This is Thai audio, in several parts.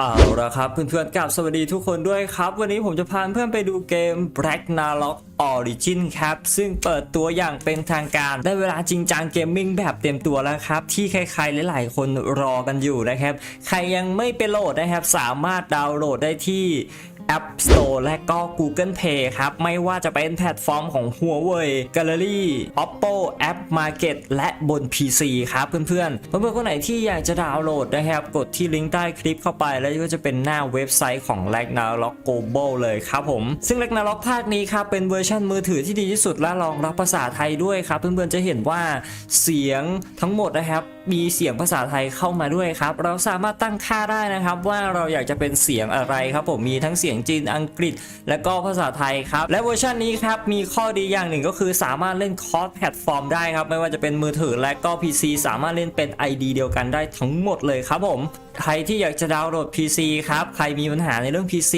เอาละครับเพื่อนๆกับสวัสดีทุกคนด้วยครับ วันนี้ผมจะพาเพื่อนไปดูเกม Black Narlock Origin ครับ ซึ่งเปิดตัวอย่างเป็นทางการ ได้เวลาจริงจังเกมมิ่งแบบเต็มตัวแล้วครับ ที่ใครๆหลายๆคนรอกันอยู่นะครับ ใครยังไม่ไปโหลดนะครับ สามารถดาวน์โหลดได้ที่ App Store และก็ Google Play ครับ ไม่ว่าจะเป็นแพลตฟอร์มของ Huawei Gallery Oppo App Market และบน PC ครับเพื่อนๆ เพื่อนๆคนไหนที่อยากจะดาวน์โหลดนะครับ กดที่ลิงก์ใต้คลิปเข้าไปแล้วก็จะเป็นหน้าเว็บไซต์ของ Ragnarok Global เลยครับผม ซึ่ง Ragnarok ภาคนี้ครับเป็นเวอร์ชันมือถือที่ดีที่สุดและรองรับภาษาไทยด้วยครับ เพื่อนๆจะเห็นว่าเสียงทั้งหมดนะครับมีเสียงภาษาไทยเข้ามาด้วยครับเราสามารถตั้งค่าได้นะครับ ว่าเราอยากจะเป็นเสียงอะไรครับผมมีทั้งเสียงจีนอังกฤษ และก็ภาษาไทยครับ และเวอร์ชันนี้ครับมีข้อดีอย่างหนึ่งก็คือสามารถเล่นคอร์สแพลตฟอร์มได้ครับ ไม่ว่าจะเป็นมือถือและก็ PC สามารถเล่นเป็น ID เดียวกันได้ทั้งหมดเลยครับผมใครที่อยากจะดาวน์โหลด PC ครับ ใครมีปัญหาในเรื่อง PC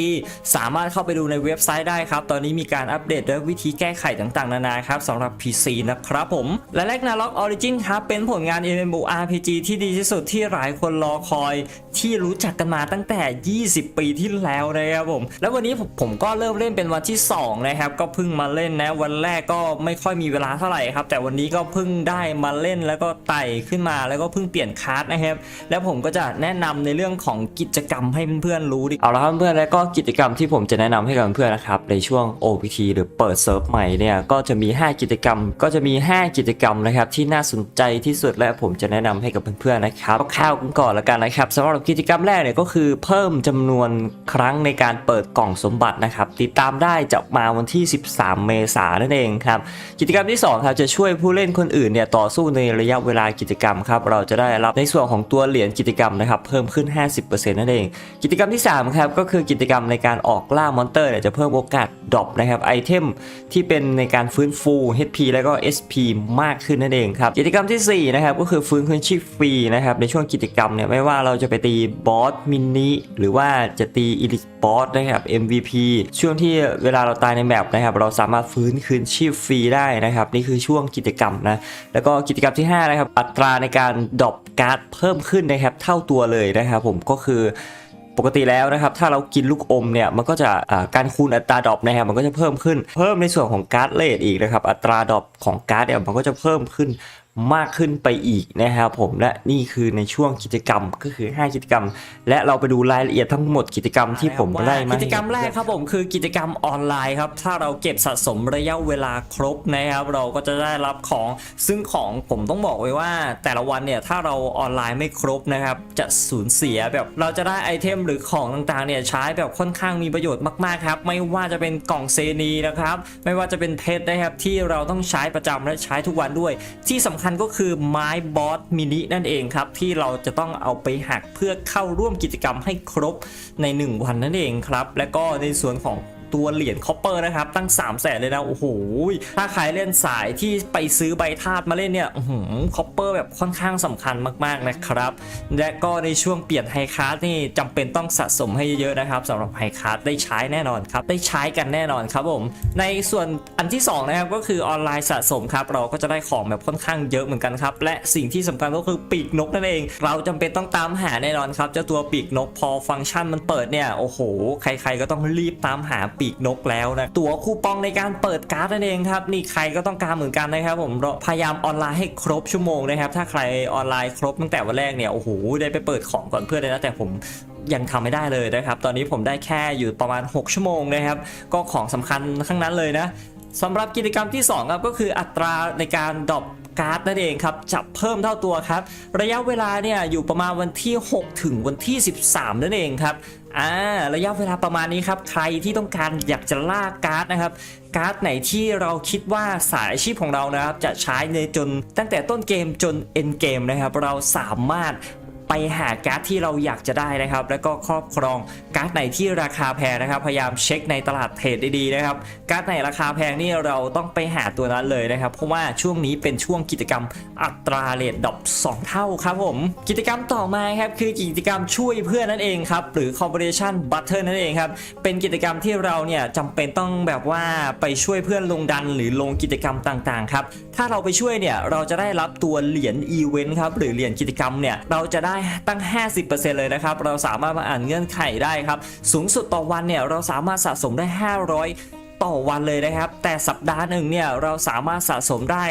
สามารถเข้าไปดูในเว็บไซต์ได้ครับ ตอนนี้มีการอัปเดตและวิธีแก้ไขต่างๆ นานาครับสำหรับ PC นะครับผม และ Ragnarok Origin ครับ เป็นผลงาน MMORPG ที่ดีที่สุดที่หลายคนรอคอย ที่รู้จักกันมาตั้งแต่ 20 ปีที่แล้วนะครับผมแล้ววันนี้ผมก็เริ่มเล่นเป็นวันที่2นะครับก็เพิ่งมาเล่นนะวันแรกก็ไม่ค่อยมีเวลาเท่าไหร่ครับ แต่วันนี้ก็เพิ่งได้มาเล่นแล้วก็ไต่ขึ้นมาแล้วก็เพิ่งเปลี่ยนคาร์ดนะครับแล้วผมก็จะแนะนำในเรื่องของกิจกรรมให้เพื่อนๆรู้ดิเอาละครับเพื่อนแล้วก็กิจกรรมที่ผมจะแนะนำให้กับเพื่อนๆนะครับในช่วง OPT หรือเปิดเซิร์ฟใหม่เนี่ยก็จะมี 5 กิจกรรม ก็จะมี 5 กิจกรรมนะครับที่น่าสนใจที่สุดและผมจะแนะนำให้กับเพื่อนๆนะครับคร่าวกันก่อนล้วกันนะครับสำหรับกิจกรรมแรกเนี่ยก็คือเพิ่มจำนวนครั้งในการเปิดกล่องสมบัตินะครับติดตามได้จะมาวันที่ 13 เมษายนนั่นเองครับกิจกรรมที่2ครับจะช่วยผู้เล่นคนอื่นเนี่ยต่อสู้ในระยะเวลากิจกรรมครับเราจะได้รับในส่วนของตัวเหรียญกิจกรรมนะครับเพิ่มขึ้น 50%นั่นเอง กิจกรรมที่3ครับก็คือกิจกรรมในการออกล่ามอนเตอร์เนี่ยจะเพิ่มโอกาสดรอปนะครับไอเทมที่เป็นในการฟื้นฟู HP แล้วก็ SP มากขึ้นนั่นเองครับกิจกรรมทีสี่4นะครับก็คือฟื้นคืนชีพฟรีนะครับในช่วงกิจกรรมเนี่ยไม่ว่าเราจะไปตีบอสมินิหรือว่าจะตีอีลิบอสนะครับ MVP ช่วงที่เวลาเราตายในแมปนะครับ เราสามารถฟื้นคืนชีพฟรีได้นะครับ นี่คือช่วงกิจกรรมนะ แล้วก็กิจกรรมที่ 5 นะครับ อัตราในการดรอปการ์ดเพิ่มขึ้นนะครับ เท่าตัวเลยนะครับ ผมก็คือปกติแล้วนะครับถ้าเรากินลูกอมเนี่ยมันก็จะการคูณอัตราดรอปนะครับมันก็จะเพิ่มขึ้น เพิ่มในส่วนของการ์ดเลทอีกนะครับอัตราดรอปของการ์ดเนี่ยมันก็จะเพิ่มขึ้น มากขึ้นไปอีกนะครับผมและนี่คือในช่วงกิจกรรมก็คือ 5 กิจกรรม และเราไปดูรายละเอียดทั้งหมดกิจกรรมที่ผมได้มากิจกรรมแรกครับผมคือกิจกรรมออนไลน์ครับถ้าเราเก็บสะสมระยะเวลาครบนะครับ เราก็จะได้รับของซึ่งของผมต้องบอกไว้ว่า แต่ละวันเนี่ยถ้าเราออนไลน์ไม่ครบนะครับจะสูญเสียแบบเราจะได้ไอเทมหรือของต่างๆเนี่ยใช้แบบค่อนข้างมีประโยชน์มากๆครับไม่ว่าจะเป็นกล่องเซนีนะครับไม่ว่าจะเป็นเพชรนะครับที่เราต้องใช้ประจำและใช้ทุกวันด้วยที่สำคัญก็คือไม้บอสมินินั่นเองครับที่เราจะต้องเอาไปหักเพื่อเข้าร่วมกิจกรรมให้ครบใน 1 วันนั่นเองครับ และก็ในส่วนของ ตัวเหรียญคอปเปอร์นะครับ ตั้ง 3 0 0แสนเลยนะ โอ้โห ถ้าใครเล่นสายที่ไปซื้อใบธาตุมาเล่นเนี่ยคอปเปอร์แบบค่อนข้างสำคัญมากๆนะครับ และก็ในช่วงเปลี่ยนไฮคาร์ดนี่จำเป็นต้องสะสมให้เยอะๆนะครับสำหรับไฮคาร์ดได้ใช้แน่นอนครับ ได้ใช้กันแน่นอนครับผม ในส่วนอันที่สองนะครับก็คือออนไลน์สะสมครับ เราก็จะได้ของแบบค่อนข้างเยอะเหมือนกันครับ และสิ่งที่สำคัญก็คือปีกนกนั่นเอง เราจำเป็นต้องตามหาแน่นอนครับเจ้าตัวปีกนกพอฟังก์ชันมันเปิดเนี่ยโอ้โห ใครๆก็ต้องรีบตามหาปีกนกแล้วนะตั๋วคูปองในการเปิดการ์ดนั่นเองครับนี่ใครก็ต้องการเหมือนกันนะครับผมเราพยายามออนไลน์ให้ครบชั่วโมงนะครับ ถ้าใครออนไลน์ครบตั้งแต่วันแรกเนี่ยโอ้โหได้ไปเปิดของก่อนเพื่อนเลยนะแต่ผมยังทำไม่ได้เลยนะครับ ตอนนี้ผมได้แค่อยู่ประมาณ 6 ชั่วโมงนะครับ ก็ของสำคัญทั้งนั้นเลยนะสำหรับกิจกรรมที่ 2 ครับก็คืออัตราในการดรอปการ์ดนั่นเองครับจะเพิ่มเท่าตัวครับ ระยะเวลาเนี่ยอยู่ประมาณวันที่ 6 ถึงวันที่ 13 นั่นเองครับ อ่าระยะเวลาประมาณนี้ครับ ใครที่ต้องการอยากจะล่าการ์ดนะครับ การ์ดไหนที่เราคิดว่าสายอาชีพของเรานะครับ จะใช้ในจนตั้งแต่ต้นเกมจนเอ็นเกมนะครับ เราสามารถ ไปหาการ์ดที่เราอยากจะได้นะครับ แล้วก็ครอบครองการ์ดไหนที่ราคาแพงนะครับ พยายามเช็คในตลาดเทรดดีๆนะครับ การ์ดไหนราคาแพงนี่เราต้องไปหาตัวนั้นเลยนะครับ เพราะว่าช่วงนี้เป็นช่วงกิจกรรมอัตราเรทดรอป2เท่าครับผม กิจกรรมต่อมาครับคือกิจกรรมช่วยเพื่อนนั่นเองครับ หรือ Corporation Butter นั่นเองครับ เป็นกิจกรรมที่เราเนี่ยจำเป็นต้องแบบว่าไปช่วยเพื่อนลงดันหรือลงกิจกรรมต่างๆครับ ถ้าเราไปช่วยเนี่ยเราจะได้รับตัวเหรียญอีเวนต์ครับหรือเหรียญกิจกรรมเนี่ยเราจะได้ได้ตั้ง 50%เลยนะครับ เราสามารถมาอ่านเงื่อนไขได้ครับ สูงสุดต่อวันเนี่ยเราสามารถสะสมได้ 500ต่อวันเลยนะครับ แต่สัปดาห์หนึ่งเนี่ยเราสามารถสะสมได้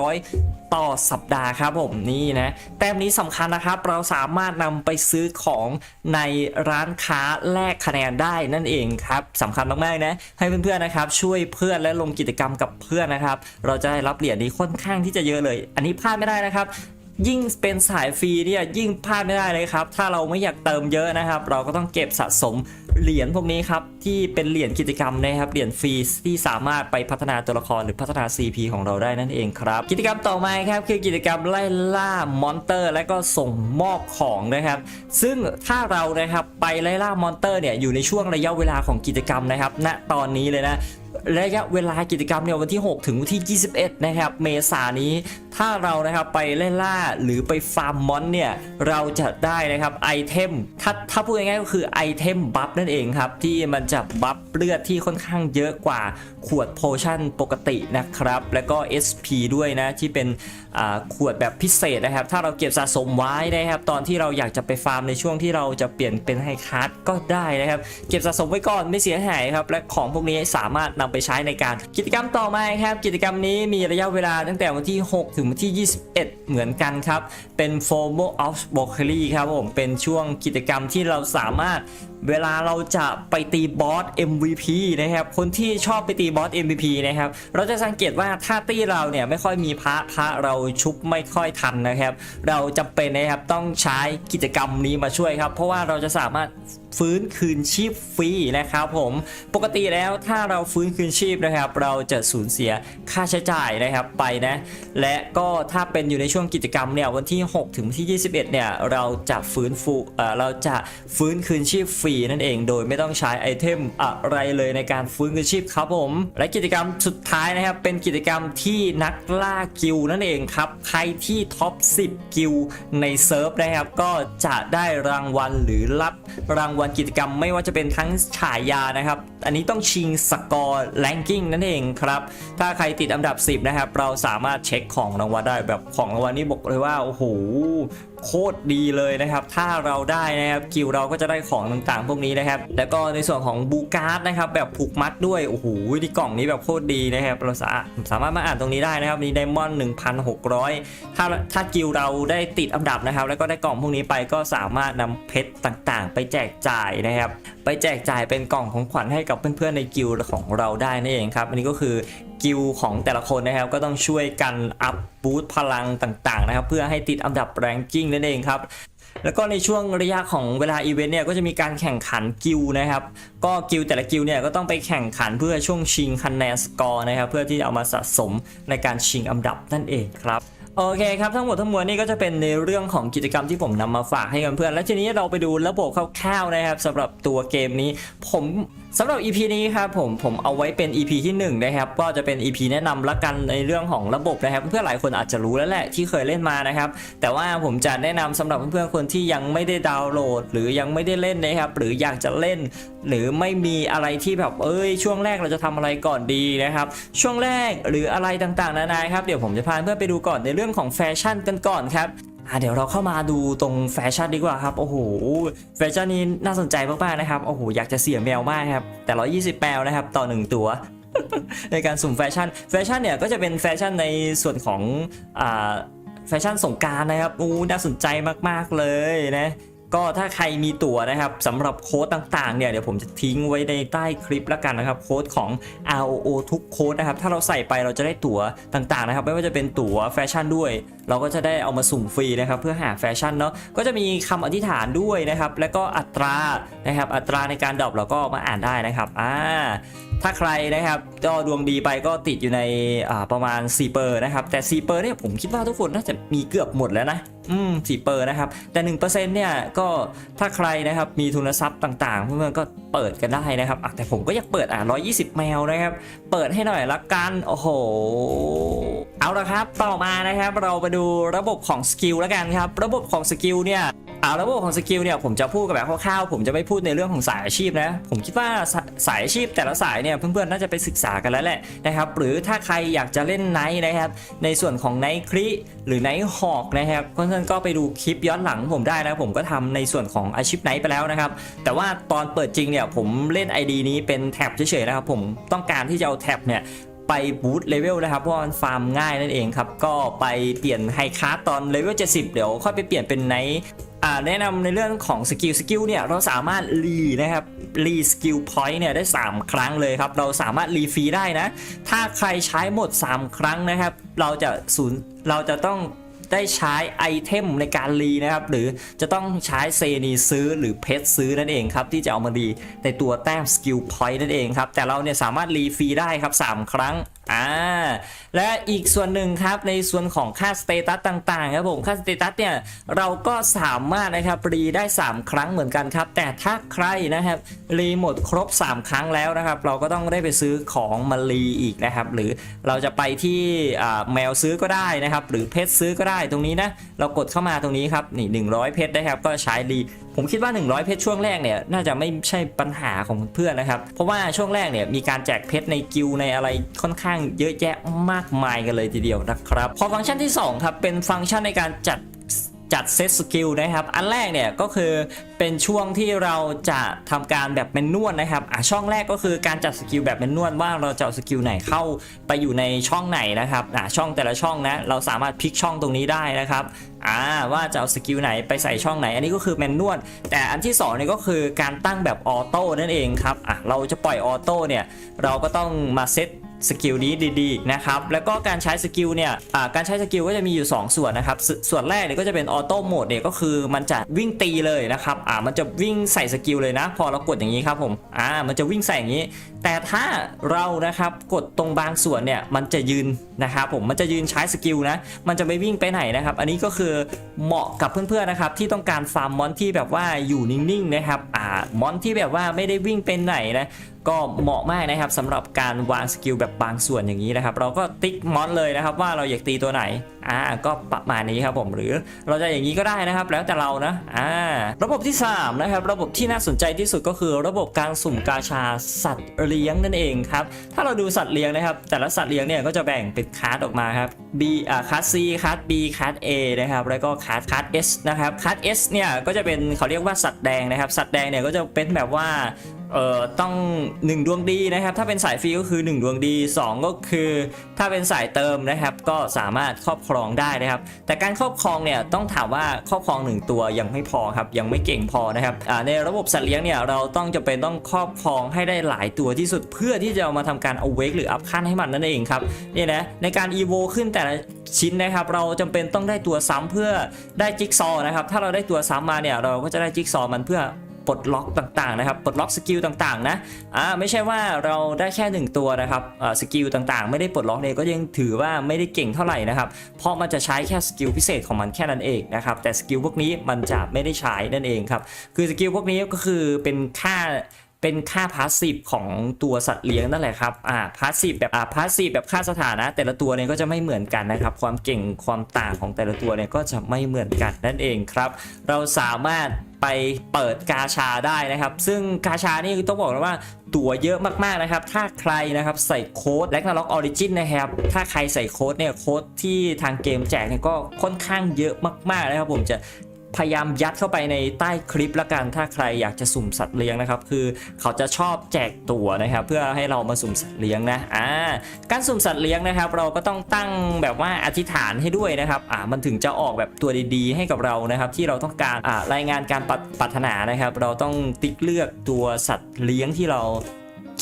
2,500ต่อสัปดาห์ครับผมนี่นะแต้มนี้สำคัญนะครับ เราสามารถนำไปซื้อของในร้านค้าแลกคะแนนได้นั่นเองครับสำคัญมากๆนะให้เพื่อนๆนะครับ ช่วยเพื่อนและลงกิจกรรมกับเพื่อนนะครับ เราจะได้รับเหรียญนี้ค่อนข้างที่จะเยอะเลย อันนี้พลาดไม่ได้นะครับ ยิ่งเป็นสายฟรีเนี่ยยิ่งพลาดไม่ได้เลยครับ ถ้าเราไม่อยากเติมเยอะนะครับ เราก็ต้องเก็บสะสมเหรียญพวกนี้ครับ ที่เป็นเหรียญกิจกรรมนะครับ เหรียญฟรีที่สามารถไปพัฒนาตัวละครหรือพัฒนา CP ของเราได้นั่นเองครับ กิจกรรมต่อมาครับคือกิจกรรมไล่ล่ามอนเตอร์ และก็ส่งมอบของนะครับ ซึ่งถ้าเรานะครับไปไล่ล่ามอนเตอร์เนี่ยอยู่ในช่วงระยะเวลาของกิจกรรมนะครับณตอนนี้เลยนะ ระยะเวลากิจกรรมเนี่ยวันที่ 6 ถึงวันที่ 21 นะครับ เมษานี้ ถ้าเรานะครับไปเล่นล่าหรือไปฟาร์มมอนเนี่ย เราจะได้นะครับไอเทม ถ้าถ้าพูดง่ายๆก็คือไอเทมบัฟนั่นเองครับ ที่มันจะบัฟเลือดที่ค่อนข้างเยอะกว่าขวดโพชั่นปกตินะครับ แล้วก็ SP ด้วยนะ ที่เป็นขวดแบบพิเศษนะครับ ถ้าเราเก็บสะสมไว้นะครับ ตอนที่เราอยากจะไปฟาร์มในช่วงที่เราจะเปลี่ยนเป็นไฮคาร์ดก็ได้นะครับ เก็บสะสมไว้ก่อนไม่เสียหายครับ และของพวกนี้สามารถนำไปใช้ในการกิจกรรมต่อมาครับ กิจกรรมนี้มีระยะเวลาตั้งแต่วันที่ 6 ถึงวันที่ 21 เหมือนกันครับ เป็น FOMO of b o c k e r y ครับผมเป็นช่วงกิจกรรมที่เราสามารถ เวลาเราจะไปตีบอส MVP นะครับ คนที่ชอบไปตีบอส MVP นะครับ เราจะสังเกตว่าถ้าตีเราเนี่ยไม่ค่อยมีพระพระเราชุบไม่ค่อยทันนะครับ เราจะเป็นนะครับต้องใช้กิจกรรมนี้มาช่วยครับ เพราะว่าเราจะสามารถฟื้นคืนชีพฟรีนะครับผมปกติแล้วถ้าเราฟื้นคืนชีพนะครับ เราจะสูญเสียค่าใช้จ่ายนะครับไปนะและก็ถ้าเป็นอยู่ในช่วงกิจกรรมเนี่ยวันที่ 6 ถึงวันที่ 21 เนี่ยเราจะฟื้นฟูเราจะฟื้นคืนชีพฟรีนั่นเอง โดยไม่ต้องใช้ไอเทมอะไรเลยในการฟื้นคืนชีพครับผม และกิจกรรมสุดท้ายนะครับ เป็นกิจกรรมที่นักล่ากิลนั่นเองครับ ใครที่ท็อป 10 กิลในเซิร์ฟนะครับ ก็จะได้รางวัลหรือรับรางวัลกิจกรรม ไม่ว่าจะเป็นทั้งฉายานะครับ อันนี้ต้องชิงสกอร์แลนกิ้งนั่นเองครับ ถ้าใครติดอันดับ 10 นะครับ เราสามารถเช็คของรางวัลได้แบบของรางวัลนี้บอกเลยว่าโอ้โห โคตรดีเลยนะครับ ถ้าเราได้นะครับกิลดเราก็จะได้ของต่างๆ พวกนี้นะครับ แล้วก็ในส่วนของบูการ์ดนะครับ แบบผูกมัดด้วย โอ้โหที่กล่องนี้แบบโคตรดีนะครับ เราสาสามารถมาอ่านตรงนี้ได้นะครับมีไดมอนด์1,600 ถ้าถ้ากิลดเราได้ติดอันดับนะครับ แล้วก็ได้กล่องพวกนี้ไปก็สามารถนำเพชรต่างๆ ไปแจกจ่ายนะครับ ไปแจกจ่ายเป็นกล่องของขวัญให้กับเพื่อนๆในกิลดของเราได้นั่นเองครับ อันนี้ก็คือ กิลของแต่ละคนนะครับ ก็ต้องช่วยกันอัพบูตพลังต่างๆนะครับ เพื่อให้ติดอันดับแรงกิ้งนั่นเองครับแล้วก็ในช่วงระยะของเวลาอีเวนต์เนี่ยก็จะมีการแข่งขันกิลนะครับ ก็กิลแต่ละกิลเนี่ยก็ต้องไปแข่งขันเพื่อช่วงชิงคะแนนสกอร์นะครับ เพื่อที่จะเอามาสะสมในการชิงอันดับนั่นเองครับโอเคครับทั้งหมดทั้งมวลนี่ก็จะเป็นในเรื่องของกิจกรรมที่ผมนำมาฝากให้กับเพื่อนและทีนี้เราไปดูระบบคร่าวๆนะครับสำหรับตัวเกมนี้ ผมสำหรับ EP นี้ครับผมผมเอาไว้เป็น EP ที่1นะครับก็จะเป็น EP แนะนำละกันในเรื่องของระบบนะครับ เพื่อนหลายคนอาจจะรู้แล้วแหละที่เคยเล่นมานะครับ แต่ว่าผมจะแนะนำสำหรับเพื่อนๆคนที่ยังไม่ได้ดาวน์โหลด หรือยังไม่ได้เล่นนะครับหรืออยากจะเล่น หรือไม่มีอะไรที่แบบเอ้ย ช่วงแรกเราจะทำอะไรก่อนดีนะครับ ช่วงแรกหรืออะไรต่างๆนานาครับเดี๋ยวผมจะพาเพื่อนไปดูก่อนในเรื่องของแฟชั่นกันก่อนครับ อ่าเดี๋ยวเราเข้ามาดูตรงแฟชั่นดีกว่าครับ โอ้โห แฟชั่นนี้น่าสนใจมากๆนะครับ โอ้โห อยากจะเสียแมวมากครับ แต่ 120 แมวนะครับ ต่อ 1 ตัว ในการสุ่มแฟชั่น แฟชั่นเนี่ยก็จะเป็นแฟชั่นในส่วนของอ่าแฟชั่นสงการนะครับอู้น่าสนใจมากๆเลยนะ ก็ถ้าใครมีตั๋วนะครับสำหรับโค้ดต่างๆเนี่ยเดี๋ยวผมจะทิ้งไว้ในใต้คลิปแล้วกันนะครับโค้ดของ ROO ทุกโค้ดนะครับถ้าเราใส่ไปเราจะได้ตั๋วต่างๆนะครับไม่ว่าจะเป็นตั๋วแฟชั่นด้วย เราก็จะได้เอามาสุ่มฟรีนะครับเพื่อหาแฟชั่นเนาะก็จะมีคำอธิษฐานด้วยนะครับแล้วก็อัตรานะครับอัตราในการดรอปเราก็มาอ่านได้นะครับอ่าถ้าใครนะครับก็ดวงดีไปก็ติดอยู่ในประมาณ4เปอร์นะครับแต่4เปอร์เนี่ยผมคิดว่าทุกคนน่าจะมีเกือบหมดแล้วนะ อืม4เปอร์นะครับ แต่1%เนี่ยก็ถ้าใครนะครับมีทุนทรัพย์ต่างๆเพื่อนๆก็เปิดกันได้นะครับแต่ผมก็อยากเปิดอะ120 แมวนะครับ เปิดให้หน่อยละกันโอ้โหเอาละครับ ต่อมานะครับ เราไปดูระบบของสกิลแล้วกันครับ ระบบของสกิลเนี่ย อาระบบของสกิลเนี่ยผมจะพูดกับแบบคร่าวๆผมจะไม่พูดในเรื่องของสายอาชีพนะ ผมคิดว่าสาสายอาชีพแต่ละสายเนี่ยเพื่อนๆน่าจะไปศึกษากันแล้วแหละนะครับหรือถ้าใครอยากจะเล่นไนท์นะครับในส่วนของไนท์คริหรือไนท์ฮอกนะครับเพื่อนๆก็ไปดูคลิปย้อนหลังผมได้นะผมก็ทำในส่วนของอาชีพไนท์ไปแล้วนะครับแต่ว่าตอนเปิดจริงเนี่ยผมเล่น ID นี้เป็นแท็บเฉยๆนะครับผมต้องการที่จะเอาแท็บเนี่ยไปบูตเลเวลนะครับเพราะมันฟาร์มง่ายนั่นเองครับ ก็ไปเปลี่ยนไฮคาร์ตอนเลเวล70 เดี๋ยวค่อยไปเปลี่ยนเป็นไนท์ แนะนำในเรื่องของสกิลสกิลเนี่ยเราสามารถรีนะครับรีสกิลพอยต์เนี่ยได้ 3 ครั้งเลยครับ เราสามารถรีฟรีได้นะ ถ้าใครใช้หมด 3 ครั้งนะครับ เราจะศูนย์เราจะต้องได้ใช้ไอเทมในการรีนะครับ หรือจะต้องใช้เซนีซื้อหรือเพชรซื้อนั่นเองครับ ที่จะเอามารีในตัวแต้มสกิลพอยต์นั่นเองครับ แต่เราเนี่ยสามารถรีฟรีได้ครับ 3 ครั้ง อ่าและอีกส่วนหนึ่งครับในส่วนของค่าสเตตัสต่างๆครับผมค่าสเตตัสเนี่ยเราก็สามารถนะครับรีได้ 3 ครั้งเหมือนกันครับ แต่ถ้าใครนะครับรีหมดครบ 3 ครั้งแล้วนะครับ เราก็ต้องได้ไปซื้อของมารีอีกนะครับ หรือเราจะไปที่แมวซื้อก็ได้นะครับ หรือเพชรซื้อก็ได้ตรงนี้นะเรากดเข้ามาตรงนี้ครับนี่100 เพชรนะครับก็ใช้รีผมคิดว่า 100 เพชรช่วงแรกเนี่ยน่าจะไม่ใช่ปัญหาของเพื่อนนะครับ เพราะว่าช่วงแรกเนี่ยมีการแจกเพชรในกิลในอะไรค่อนข้างเยอะแยะมากมายกันเลยทีเดียวนะครับ พอฟังก์ชันที่ 2 ครับ เป็นฟังก์ชันในการจัดจัดเซตสกิลนะครับ อันแรกเนี่ยก็คือเป็นช่วงที่เราจะทำการแบบแมนนวลนะครับอะช่องแรกก็คือการจัดสกิลแบบแมนนวลว่าเราจะเอาสกิลไหนเข้าไปอยู่ในช่องไหนนะครับอะช่องแต่ละช่องนะเราสามารถพลิกช่องตรงนี้ได้นะครับ อ่าว่าจะเอาสกิลไหนไปใส่ช่องไหน อันนี้ก็คือแมนนวลแต่อันที่2เนี่ยก็คือการตั้งแบบออโต้นั่นเองครับอะเราจะปล่อยออโต้เนี่ยเราก็ต้องมาเซต สกิลนี้ดีๆนะครับแล้วก็การใช้สกิลเนี่ยการใช้สกิลก็จะมีอยู่ 2 ส่วนนะครับสส่วนแรกเนี่ยก็จะเป็นออโต้โหมดเนี่ยก็คือมันจะวิ่งตีเลยนะครับอ่ามันจะวิ่งใส่สกิลเลยนะ พอเรากดอย่างนี้ครับผมอ่ามันจะวิ่งใส่อย่างนี้ แต่ถ้าเรานะครับกดตรงบางส่วนเนี่ยมันจะยืนนะครับผมมันจะยืนใช้สกิลนะมันจะไม่วิ่งไปไหนนะครับอันนี้ก็คือเหมาะกับเพื่อนๆนะครับที่ต้องการฟาร์มมอนที่แบบว่าอยู่นิ่งๆนะครับอ่ามอนที่แบบว่าไม่ได้วิ่งไปไหนนะ ก็เหมาะมากนะครับสำหรับการวางสกิลแบบบางส่วนอย่างนี้นะครับ เราก็ติ๊กมอนเลยนะครับ ว่าเราอยากตีตัวไหนอ่าก็ประมาณนี้ครับผมหรือเราจะอย่างนี้ก็ได้นะครับ แล้วแต่เรานะอ่าระบบที่สามนะครับ ระบบที่น่าสนใจที่สุดก็คือระบบการสุ่มกาชาสัตว์เลี้ยงนั่นเองครับถ้าเราดูสัตว์เลี้ยงนะครับ แต่ละสัตว์เลี้ยงเนี่ยก็จะแบ่งเป็นคาร์ออกมาครับ B อ่าคาร์ด C คาร์ด B คาร์ด A นะครับแล้วก็คาร์ดคาร์ด S นะครับคาร์ด S เนี่ยก็จะเป็นเขาเรียกว่าสัตว์แดงนะครับ สัตว์แดงเนี่ยก็จะเป็นแบบว่า เอ่อต้อง 1 ดวงดีนะครับ ถ้าเป็นสายฟรีก็คือ 1 ดวงดี 2 ก็คือ ถ้าเป็นสายเติมนะครับ ก็สามารถครอบครองได้นะครับ แต่การครอบครองเนี่ยต้องถามว่าครอบครอง 1 ตัวยังไม่พอครับยังไม่เก่งพอนะครับในระบบสัตว์เลี้ยงเนี่ยเราต้องจะเป็นต้องครอบครองให้ได้หลายตัวที่สุดเพื่อที่จะามาทำการเอาเวกหรืออัพขั้นให้มันนั่นเองครับเนี่ยนะในการอีโวขึ้นแต่ละชิ้นนะครับ เราจำเป็นต้องได้ตัวซ้ำเพื่อได้จิ๊กซอว์นะครับถ้าเราได้ตัวซ้ำมาเนี่ยเราก็จะได้จิ๊กซอว์มันเพื่อ ปลดล็อกต่างๆนะครับปลดล็อกสกิลต่างๆนะอ่าไม่ใช่ว่าเราได้แค่หนึ่งตัวนะครับอ่าสกิลต่างๆ ไม่ได้ปลดล็อกเนี่ยก็ยังถือว่าไม่ได้เก่งเท่าไหร่นะครับเพราะมันจะใช้แค่สกิลพิเศษของมันแค่นั้นเองนะครับแต่สกิลพวกนี้มันจะไม่ได้ใช้นั่นเองครับคือสกิลพวกนี้ก็คือเป็นค่า เป็นค่าพาสซีฟของตัวสัตว์เลี้ยงนั่นแหละครับ อ่า พาสซีฟแบบอ่าพาสซีฟแบบค่าสถานะ แต่ละตัวเนี่ยก็จะไม่เหมือนกันนะครับ ความเก่งความต่างของแต่ละตัวเนี่ยก็จะไม่เหมือนกันนั่นเองครับ เราสามารถไปเปิดกาชาได้นะครับ ซึ่งกาชานี่ต้องบอกเลยว่าตัวเยอะมากๆนะครับ ถ้าใครนะครับใส่โค้ดแลกนาล็อกออริจินนะครับ ถ้าใครใส่โค้ดเนี่ยโค้ดที่ทางเกมแจกเนี่ยก็ค่อนข้างเยอะมากๆนะครับผมจะ พยายามยัดเข้าไปในใต้คลิปละกันถ้าใครอยากจะสุ่มสัตว์เลี้ยงนะครับ คือเขาจะชอบแจกตั๋วนะครับ เพื่อให้เรามาสุ่มสัตว์เลี้ยงนะอ่าการสุ่มสัตว์เลี้ยงนะครับ เราก็ต้องตั้งแบบว่าอธิษฐานให้ด้วยนะครับอ่ามันถึงจะออกแบบตัวดีๆ ให้กับเรานะครับ ที่เราต้องการอ่ารายงานการปรปรารถนานะครับ เราต้องติ๊กเลือกตัวสัตว์เลี้ยงที่เรา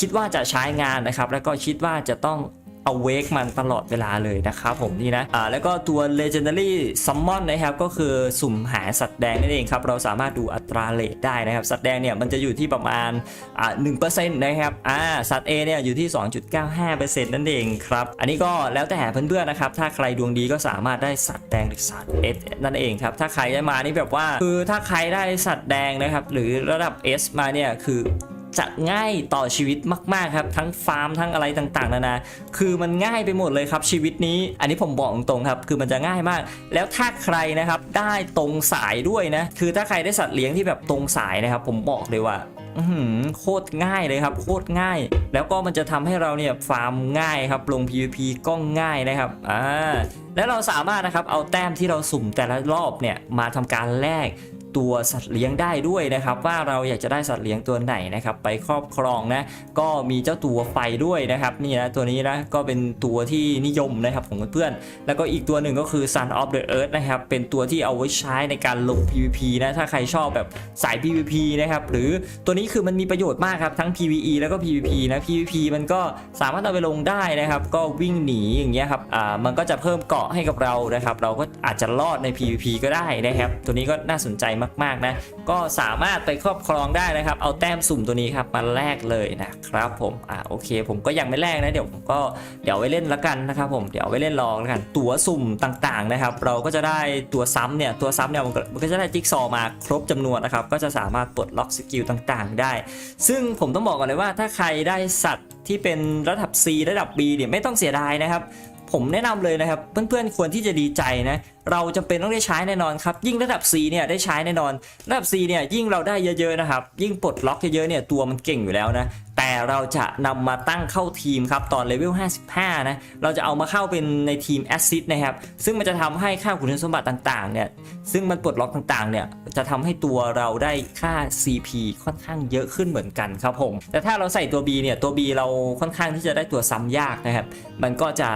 คิดว่าจะใช้งานนะครับ แล้วก็คิดว่าจะต้อง เอาเวกมันตลอดเวลาเลยนะครับผมนี่นะอ่าแล้วก็ตัว legendary summon นะครับก็คือสุ่มหาสัตว์แดงนั่นเองครับเราสามารถดูอัตราเลทได้นะครับ สัตว์แดงเนี่ยมันจะอยู่ที่ประมาณอ่า1%นะครับอ่าสัตว์ A เนี่ยอยู่ที่ 2.95%นั่นเองครับ อันนี้ก็แล้วแต่เพื่อนๆนะครับ ถ้าใครดวงดีก็สามารถได้สัตว์แดงหรือสัตว์ S นั่นเองครับ ถ้าใครได้มานี่แบบว่า คือถ้าใครได้สัตว์แดงนะครับหรือระดับ S มาเนี่ยคือ จะง่ายต่อชีวิตมาก ๆ ครับ ทั้งฟาร์มทั้งอะไรต่างๆนานาคือมันง่ายไปหมดเลยครับชีวิตนี้ อันนี้ผมบอกตรงๆครับคือมันจะง่ายมาก แล้วถ้าใครนะครับได้ตรงสายด้วยนะคือถ้าใครได้สัตว์เลี้ยงที่แบบตรงสายนะครับ ผมบอกเลยว่าโคตรง่ายเลยครับ โคตรง่าย แล้วก็มันจะทำให้เราเนี่ยฟาร์มง่ายครับลง PVP ก็ง่ายนะครับอ่าแล้วเราสามารถนะครับเอาแต้มที่เราสุ่มแต่ละรอบเนี่ยมาทำการแลก ตัวสัตว์เลี้ยงได้ด้วยนะครับ ว่าเราอยากจะได้สัตว์เลี้ยงตัวไหนนะครับ ไปครอบครองนะก็มีเจ้าตัวไฟด้วยนะครับนี่นะตัวนี้นะก็เป็นตัวที่นิยมนะครับของเพื่อนๆแล้วก็อีกตัวหนึ่งก็คือ Sun of the Earth นะครับเป็นตัวที่เอาไว้ใช้ในการลง PVP นะถ้าใครชอบแบบสาย PVP นะครับหรือตัวนี้คือมันมีประโยชน์มากครับทั้ง PVE แล้วก็ PVP นะ PVP มันก็สามารถเอาไปลงได้นะครับ ก็วิ่งหนีอย่างเงี้ยครับอ่ามันก็จะเพิ่มเกาะให้กับเรานะครับ เราก็อาจจะรอดใน PVP ก็ได้นะครับ ตัวนี้ก็น่าสนใจมากๆนะ ก็สามารถไปครอบครองได้นะครับ เอาแต้มสุ่มตัวนี้ครับมาแลกเลยนะครับผมอ่าโอเค ผมก็ยังไม่แลกนะเดี๋ยวผมก็เดี๋ยวไว้เล่นละกันนะครับผมเดี๋ยวไว้เล่นลองละกันตัวสุ่มต่างๆนะครับ เราก็จะได้ตัวซ้ำเนี่ยตัวซ้ำเนี่ยมันก็จะได้จิ๊กซอมาครบจำนวนนะครับก็จะสามารถปลดล็อกสกิลต่างๆ ได้ ซึ่งผมต้องบอกก่อนเลยว่าถ้าใครได้สัตว์ที่เป็นระดับ C ระดับ B เนี่ยไม่ต้องเสียดายนะครับ ผมแนะนำเลยนะครับ เพื่อนๆควรที่จะดีใจนะ เราจำเป็นต้องได้ใช้แน่นอนครับ ยิ่งระดับ C เนี่ยได้ใช้แน่นอน ระดับ C เนี่ยยิ่งเราได้เยอะๆนะครับ ยิ่งปลดล็อกเยอะๆเนี่ยตัวมันเก่งอยู่แล้วนะ แต่เราจะนำมาตั้งเข้าทีมครับตอนเลเวล 55 นะ เราจะเอามาเข้าเป็นในทีมแอสซิสนะครับ ซึ่งมันจะทำให้ค่าคุณสมบัติต่างๆ เนี่ย ซึ่งมันปลดล็อกต่างๆ เนี่ย จะทำให้ตัวเราได้ค่า CP ค่อนข้างเยอะขึ้นเหมือนกันครับผม แต่ถ้าเราใส่ตัว B เนี่ย ตัว B เราค่อนข้างที่จะได้ตัวซ้ำยากนะครับ มันก็จะ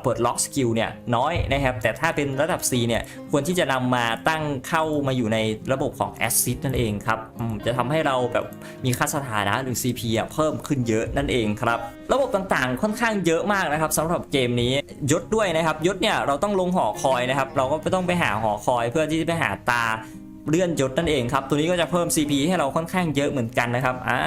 เปลดล็อกสกิลเนี่ยน้อยนะครับ แต่ถ้าเป็นระดับ C เนี่ย ควรที่จะนำมาตั้งเข้ามาอยู่ในระบบของ Assist นั่นเองครับ จะทำให้เราแบบมีค่าสถานะหรือ CP อะเพิ่มขึ้นเยอะนั่นเองครับระบบต่างๆ ค่อนข้างเยอะมากนะครับสำหรับเกมนี้ยศด้วยนะครับยศเนี่ยเราต้องลงหอคอยนะครับเราก็ต้องไปหาหอคอยเพื่อที่จะไปหาตาเลื่อนยศนั่นเองครับตัวนี้ก็จะเพิ่ม CP ให้เราค่อนข้างเยอะเหมือนกันนะครับอ่า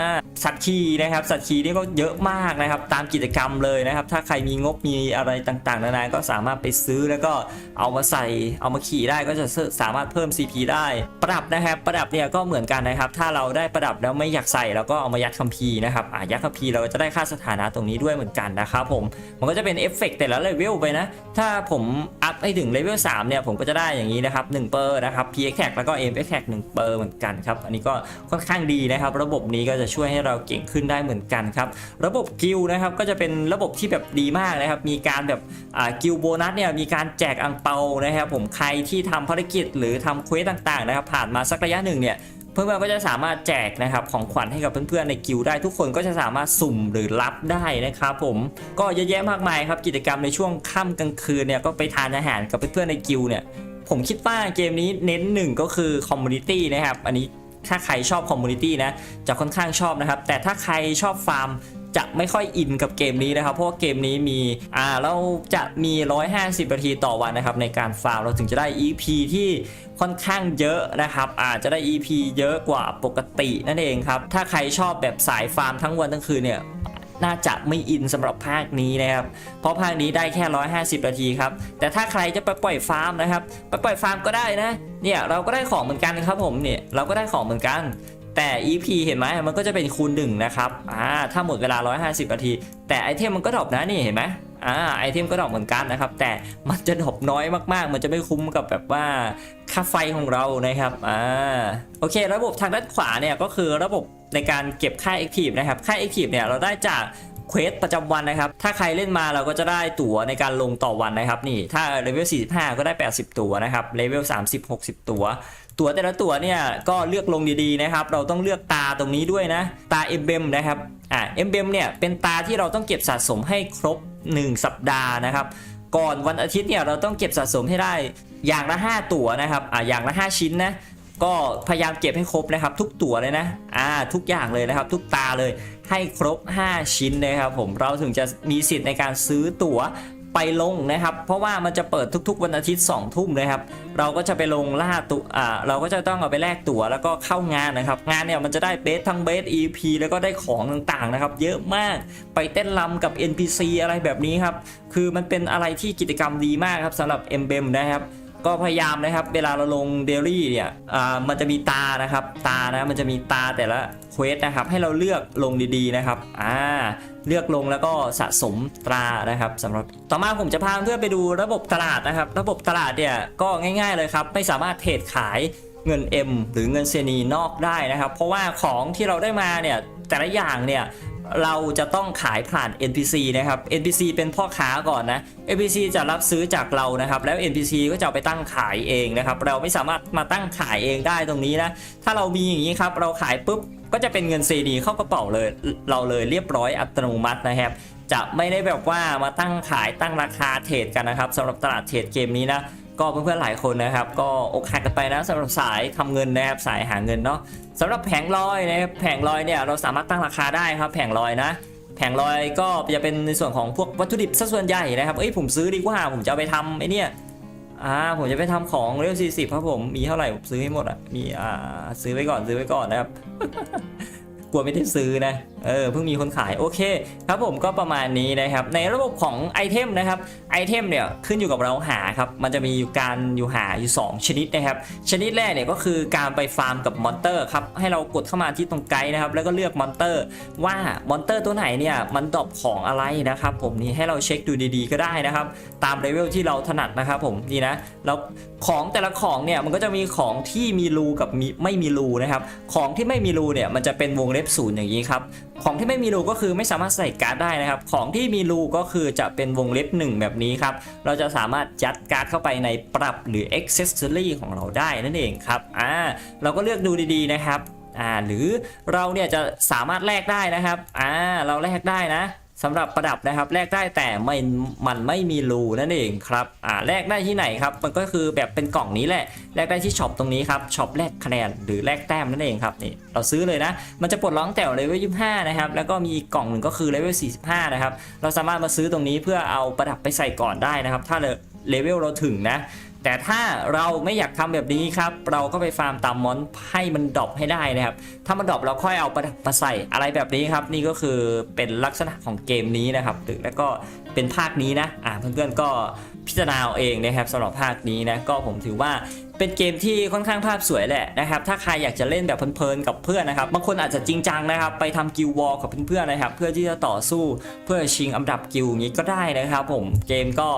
สัตว์คีนะครับสัตว์คีนี่ก็เยอะมากนะครับ ตามกิจกรรมเลยนะครับ ถ้าใครมีงบมีอะไรต่างๆ นานาก็สามารถไปซื้อแล้วก็เอามาใส่เอามาขี่ได้ก็จะสามารถเพิ่ม CP ได้ ประดับนะครับ ประดับเนี่ยก็เหมือนกันนะครับ ถ้าเราได้ประดับแล้วไม่อยากใส่เราก็เอามายัดคัมภีร์นะครับอ่ายัดคัมภีร์เราจะได้ค่าสถานะตรงนี้ด้วยเหมือนกันนะครับผมมันก็จะเป็นเอฟเฟกต์แต่ละเลเวลไปนะ ถ้าผมอัพให้ถึงเลเวล3เนี่ยผมก็จะได้อย่างนี้นะครับ1เปอร์นะครับ p x แล้วก็ m x 1เปอร์เหมือนกันครับอันนี้ก็ค่อนข้างดีนะครับ ระบบนี้ก็จะช่วยให้เราเก่งขึ้นได้เหมือนกันครับ ระบบกิลนะครับก็จะเป็นระบบที่แบบดีมากนะครับ มีการแบบกิลโบนัสเนี่ยมีการแจกอังเปานะครับ ผมใครที่ทำภารกิจหรือทำเควสต่างๆนะครับ ผ่านมาสักระยะหนึ่งเนี่ยเพื่อนๆก็จะสามารถแจกนะครับของขวัญให้กับเพื่อนๆในกิลได้ทุกคนก็จะสามารถสุ่มหรือรับได้นะครับผมก็เยอะแยะมากมายครับกิจกรรมในช่วงค่ำกลางคืนเนี่ยก็ไปทานอาหารกับเพื่อนๆในกิลเนี่ยผมคิดว่าเกมนี้เน้นหนึ่งก็คือคอมมูนิตี้นะครับ อันนี้ ถ้าใครชอบคอมมูนิตี้นะจะค่อนข้างชอบนะครับ แต่ถ้าใครชอบฟาร์มจะไม่ค่อยอินกับเกมนี้นะครับ เพราะว่าเกมนี้มีอ่าเราจะมี 150 นาทีต่อวันนะครับ ในการฟาร์มเราถึงจะได้ EP ที่ค่อนข้างเยอะนะครับ อาจจะได้ EP เยอะกว่าปกตินั่นเองครับ ถ้าใครชอบแบบสายฟาร์มทั้งวันทั้งคืนเนี่ย น่าจะไม่อินสำหรับภาคนี้นะครับ เพราะภาคนี้ได้แค่ 150 นาทีครับ แต่ถ้าใครจะไปปล่อยฟาร์มนะครับ ไปปล่อยฟาร์มก็ได้นะ เนี่ยเราก็ได้ของเหมือนกันครับผมเนี่ยเราก็ได้ของเหมือนกันแต่ EP เห็นไหมมันก็จะเป็นคูณหนึ่งนะครับ อ่า ถ้าหมดเวลา 150 นาที แต่ไอเทมมันก็ดรอปนะนี่เห็นไหมอ่า ไอเทมก็ดรอปเหมือนกันนะครับ แต่มันจะดรอปน้อยมากๆ มันจะไม่คุ้มกับแบบว่าค่าไฟของเรานะครับ อ่า โอเค ระบบทางด้านขวาเนี่ยก็คือระบบ ในการเก็บค่า Active นะครับ ค่า Active เนี่ยเราได้จากเควสประจำวันนะครับ ถ้าใครเล่นมาเราก็จะได้ตั๋วในการลงต่อวันนะครับ นี่ ถ้าเลเวล 45 ก็ได้ 80 ตั๋วนะครับ เลเวล 30 60 ตั๋ว ตั๋วแต่ละตั๋วเนี่ยก็เลือกลงดีๆนะครับ เราต้องเลือกตาตรงนี้ด้วยนะ ตาเอ็มเบมนะครับ อ่าเอ็มเบมเนี่ยเป็นตาที่เราต้องเก็บสะสมให้ครบ 1 สัปดาห์นะครับ ก่อนวันอาทิตย์เนี่ยเราต้องเก็บสะสมให้ได้อย่างละ 5 ตั๋วนะครับ อ่าอย่างละ 5 ชิ้นนะ ก็พยายามเก็บให้ครบนะครับ ทุกตั๋วเลยนะอ่าทุกอย่างเลยนะครับ ทุกตาเลยให้ครบ 5 ชิ้นนะครับผมเราถึงจะมีสิทธิ์ในการซื้อตั๋วไปลงนะครับ เพราะว่ามันจะเปิดทุกๆ วันอาทิตย์2ทุ่มนะครับ เราก็จะไปลงล่าตัวอ่าเราก็จะต้องเอาไปแลกตั๋วแล้วก็เข้างานนะครับ งานเนี่ยมันจะได้เบสทั้งเบส EP แล้วก็ได้ของต่างๆนะครับ เยอะมากไปเต้นรำกับ NPC อะไรแบบนี้ครับ คือมันเป็นอะไรที่กิจกรรมดีมากครับสำหรับ m b e m นะครับ ก็พยายามนะครับ เวลาเราลงเดลี่เนี่ยอ่ามันจะมีตานะครับ ตานะมันจะมีตาแต่ละเควสนะครับ ให้เราเลือกลงดีๆนะครับอ่าเลือกลงแล้วก็สะสมตรานะครับสำหรับต่อมาผมจะพาเพื่อนไปดูระบบตลาดนะครับ ระบบตลาดเนี่ยก็ง่ายๆเลยครับ ไม่สามารถเทรดขายเงิน M หรือเงินเซนีนอกได้นะครับ เพราะว่าของที่เราได้มาเนี่ยแต่ละอย่างเนี่ย เราจะต้องขายผ่าน NPC นะครับ NPC เป็นพ่อค้าก่อนนะ NPC จะรับซื้อจากเรานะครับ แล้ว NPC ก็จะไปตั้งขายเองนะครับ เราไม่สามารถมาตั้งขายเองได้ตรงนี้นะ ถ้าเรามีอย่างนี้ครับ เราขายปุ๊บก็จะเป็นเงินเซนีเข้ากระเป๋าเลยเราเลยเรียบร้อยอัตโนมัตินะครับ จะไม่ได้แบบว่ามาตั้งขายตั้งราคาเทรดกันนะครับสำหรับตลาดเทรดเกมนี้นะก็เพื่อนๆหลายคนนะครับ ก็อกหักกันไปนะสำหรับสายทำเงินนะครับสายหาเงินเนาะสำหรับแผงลอยนะครับแผงลอยเนี่ยเราสามารถตั้งราคาได้ครับ แผงลอยนะ แผงลอยก็จะเป็นในส่วนของพวกวัตถุดิบซะส่วนใหญ่นะครับเอ้ยผมซื้อดีกว่าผมจะไปทำไอ้เนี่ยอ่าผมจะไปทำของเรียสี่สิบครับผมมีเท่าไหร่ผมซื้อให้หมดอะมีอ่าซื้อไว้ก่อนซื้อไว้ก่อนนะครับกลัวไม่ได้ซื้อนะ เออเพิ่งมีคนขายโอเค ครับผมก็ประมาณนี้นะครับ ในระบบของไอเทมนะครับไอเทมเนี่ยขึ้นอยู่กับเราหาครับมันจะมีอยู่การอยู่หาอยู่ 2 ชนิดนะครับ ชนิดแรกเนี่ยก็คือการไปฟาร์มกับมอนเตอร์ครับให้เรากดเข้ามาที่ตรงไกด์นะครับแล้วก็เลือกมอนเตอร์ว่ามอนเตอร์ตัวไหนเนี่ยมันดรอปของอะไรนะครับผมนี่ให้เราเช็คดูดีๆก็ได้นะครับ ตามเลเวลที่เราถนัดนะครับผมนี่นะแล้วของแต่ละของเนี่ยมันก็จะมีของที่มีรูกับมีไม่มีรูนะครับของที่ไม่มีรูเนี่ยมันจะเป็นวงเล็บศูนย์อย่างนี้ครับ ของที่ไม่มีรูก็คือไม่สามารถใส่การ์ดได้นะครับ ของที่มีรูก็คือจะเป็นวงเล็บหนึ่งแบบนี้ครับ เราจะสามารถยัดการ์ดเข้าไปในปรับหรือ accessory ของเราได้นั่นเองครับอ่าเราก็เลือกดูดีๆนะครับอ่าหรือเราเนี่ยจะสามารถแลกได้นะครับอ่าเราแลกได้นะ สำหรับประดับนะครับแลกได้แต่ไม่มันไม่มีรูนั่นเองครับอ่าแลกได้ที่ไหนครับมันก็คือแบบเป็นกล่องนี้แหละแลกได้ที่ช็อปตรงนี้ครับช็อปแลกคะแนนหรือแลกแต้มนั่นเองครับนี่เราซื้อเลยนะ มันจะปลดล็อกแต่เลเวล25นะครับแล้วก็มีอีกกล่องหนึ่งก็คือเลเวล45นะครับเราสามารถมาซื้อตรงนี้เพื่อเอาประดับไปใส่ก่อนได้นะครับ ถ้าเลเวลเราถึงนะ แต่ถ้าเราไม่อยากทำแบบนี้ครับ เราก็ไปฟาร์มตามมอนให้มันดรอปให้ได้นะครับ ถ้ามันดรอปเราค่อยเอาประดับมาใส่อะไรแบบนี้ครับ นี่ก็คือเป็นลักษณะของเกมนี้นะครับแล้วก็เป็นภาคนี้นะอ่าเพื่อนๆก็พิจารณาเอาเองนะครับสำหรับภาคนี้นะก็ผมถือว่าเป็นเกมที่ค่อนข้างภาพสวยแหละนะครับ ถ้าใครอยากจะเล่นแบบเพลินๆกับเพื่อนนะครับ บางคนอาจจะจริงจังนะครับ ไปทำกิลวอลกับเพื่อนๆนะครับ เพื่อที่จะต่อสู้เพื่อชิงอันดับกิลอย่างนี้ก็ได้นะครับ ผมเกมก็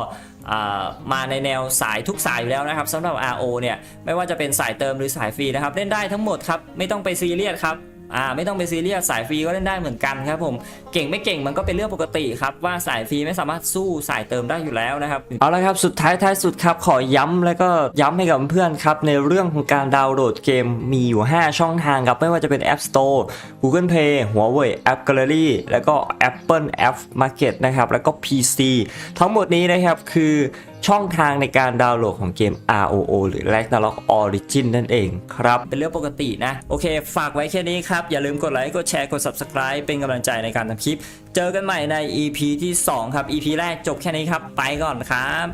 มาในแนวสายทุกสายอยู่แล้วนะครับสำหรับ RO เนี่ยไม่ว่าจะเป็นสายเติมหรือสายฟรีนะครับเล่นได้ทั้งหมดครับไม่ต้องไปซีเรียสครับ อ่าไม่ต้องไปซีเรียสสายฟรีก็เล่นได้เหมือนกันครับผมเก่งไม่เก่งมันก็เป็นเรื่องปกติครับว่าสายฟรีไม่สามารถสู้สายเติมได้อยู่แล้วนะครับเอาละครับสุดท้ายท้ายสุดครับขอย้ำแล้วก็ย้ำให้กับเพื่อนครับในเรื่องของการดาวน์โหลดเกมมีอยู่ 5 ช่องทางครับไม่ว่าจะเป็น App Store Google Play Huawei App Gallery แล้วก็ Apple App Market นะครับแล้วก็ PC ทั้งหมดนี้นะครับคือ ช่องทางในการดาวน์โหลดของเกม ROO หรือ Ragnarok Origin นั่นเองครับ เป็นเรื่องปกตินะ โอเค ฝากไว้แค่นี้ครับ อย่าลืมกดไลค์ กดแชร์ กด Subscribe เป็นกำลังใจในการทำคลิป เจอกันใหม่ใน EP ที่ 2 ครับ EP แรกจบแค่นี้ครับ ไปก่อนครับ